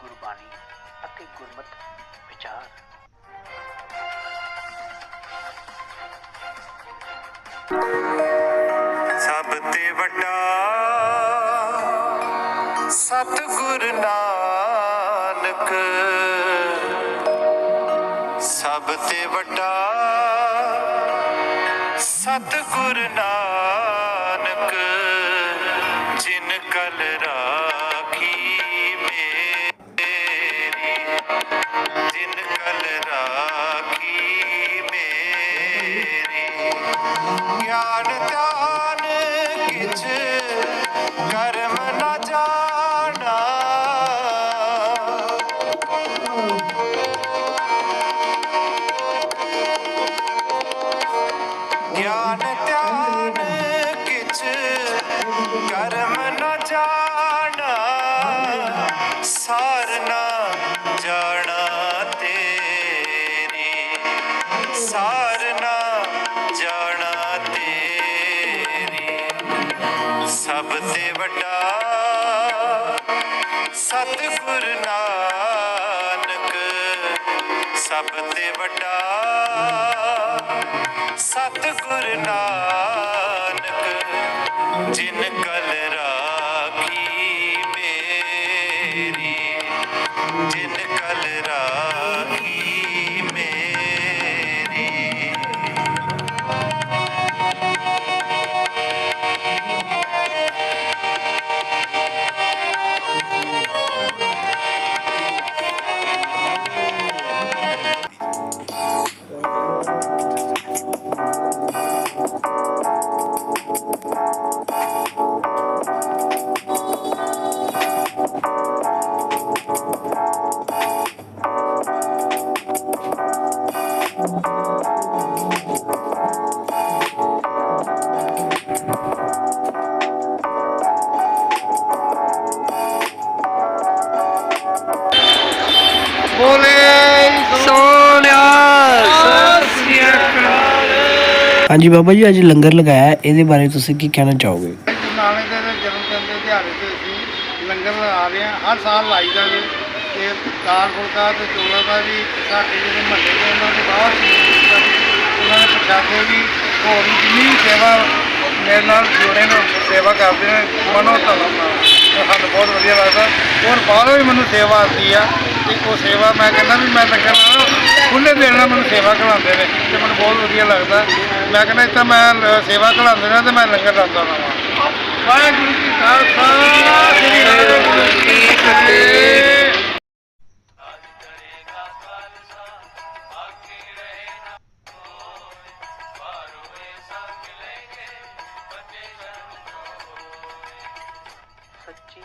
ਗੁਰਬਾਣੀ ਅਤੇ ਗੁਰਮਤ ਵਿਚਾਰ। ਸਭ ਤੇ ਵੱਡਾ ਸਤਿਗੁਰ ਨਾਨਕ ਸਭ ਤੇ ਵੱਡਾ ਸਤਿਗੁਰ ਨਾਨਕ। ਕਰਮ ਨਾ ਜਾਣਾ, ਸਾਰ ਨ ਜਾਣਾ ਤੇਰੀ। ਸਾਰ ਨ ਜਾਣਾ ਤੇਰੀ। ਸਭ ਤੇ ਵੱਡਾ ਸਤਿਗੁਰ ਨਾਨਕ, ਸਭ ਤੇ ਵੱਡਾ ਸਤਿਗੁਰ ਨਾਨਕ, ਜਿਨ ਹਾਂਜੀ ਬਾਬਾ ਜੀ ਅੱਜ ਲੰਗਰ ਲਗਾਇਆ ਇਹਦੇ ਬਾਰੇ ਤੁਸੀਂ ਕੀ ਕਹਿਣਾ ਚਾਹੋਗੇ? ਗੁਰੂ ਨਾਨਕ ਦੇਵ ਦੇ ਜਨਮ ਦਿਨ ਦੇ ਦਿਹਾੜੇ ਤੇ ਅਸੀਂ ਲੰਗਰ ਲਗਾ ਰਹੇ ਹਾਂ ਹਰ ਸਾਲ ਲਾਈਦਾ ਜੀ। ਤੇ ਦਾਲ ਫੁਲਕਾ ਤੇ ਚੋਲਾਂ ਦਾ ਵੀ ਸਾਡੇ ਜਿਹੜੇ ਮਹੱਲੇ ਦੇ ਉਹਨਾਂ ਦੇ ਬਾਹਰ ਉਹਨਾਂ ਦੇ ਪ੍ਰਸ਼ਾਦੇ ਵੀ ਹੋਰ ਵੀ ਜਿੰਨੀ ਵੀ ਸੇਵਾ ਮੇਰੇ ਨਾਲ ਜੁੜੇ ਨੇ ਸੇਵਾ ਕਰਦੇ ਨੇ ਮਨੋ ਧਰਮ ਨਾਲ। ਤੇ ਸਾਨੂੰ ਬਹੁਤ ਵਧੀਆ ਲੱਗਦਾ। ਔਰ ਬਾਹਰੋਂ ਵੀ ਮੈਨੂੰ ਸੇਵਾ ਆਉਂਦੀ ਆ। ਤੇ ਉਹ ਸੇਵਾ, ਮੈਂ ਕਹਿੰਦਾ ਵੀ ਮੈਂ ਲੰਗਰ ਨਾਲ ਖੁੱਲੇ ਦਿਲ ਨਾਲ ਮੈਨੂੰ ਸੇਵਾ ਖਿਲਾਉਂਦੇ ਨੇ ਤੇ ਮੈਨੂੰ ਬਹੁਤ ਵਧੀਆ ਲੱਗਦਾ। ਮੈਂ ਕਹਿੰਦਾ ਇੱਥੇ ਮੈਂ ਸੇਵਾ ਖਿਲਾਉਂਦੇ ਨੇ ਤੇ ਮੈਂ ਲੰਗਰ ਲਾਉਂਦਾ ਰਹਾਂ ਵਾਹਿਗੁਰੂ ਜੀ ਖਾਲਸਾ, ਸ੍ਰੀ ਵਾਹਿਗੁਰੂ ਜੀ ਕੀ ਫਤਿਹ।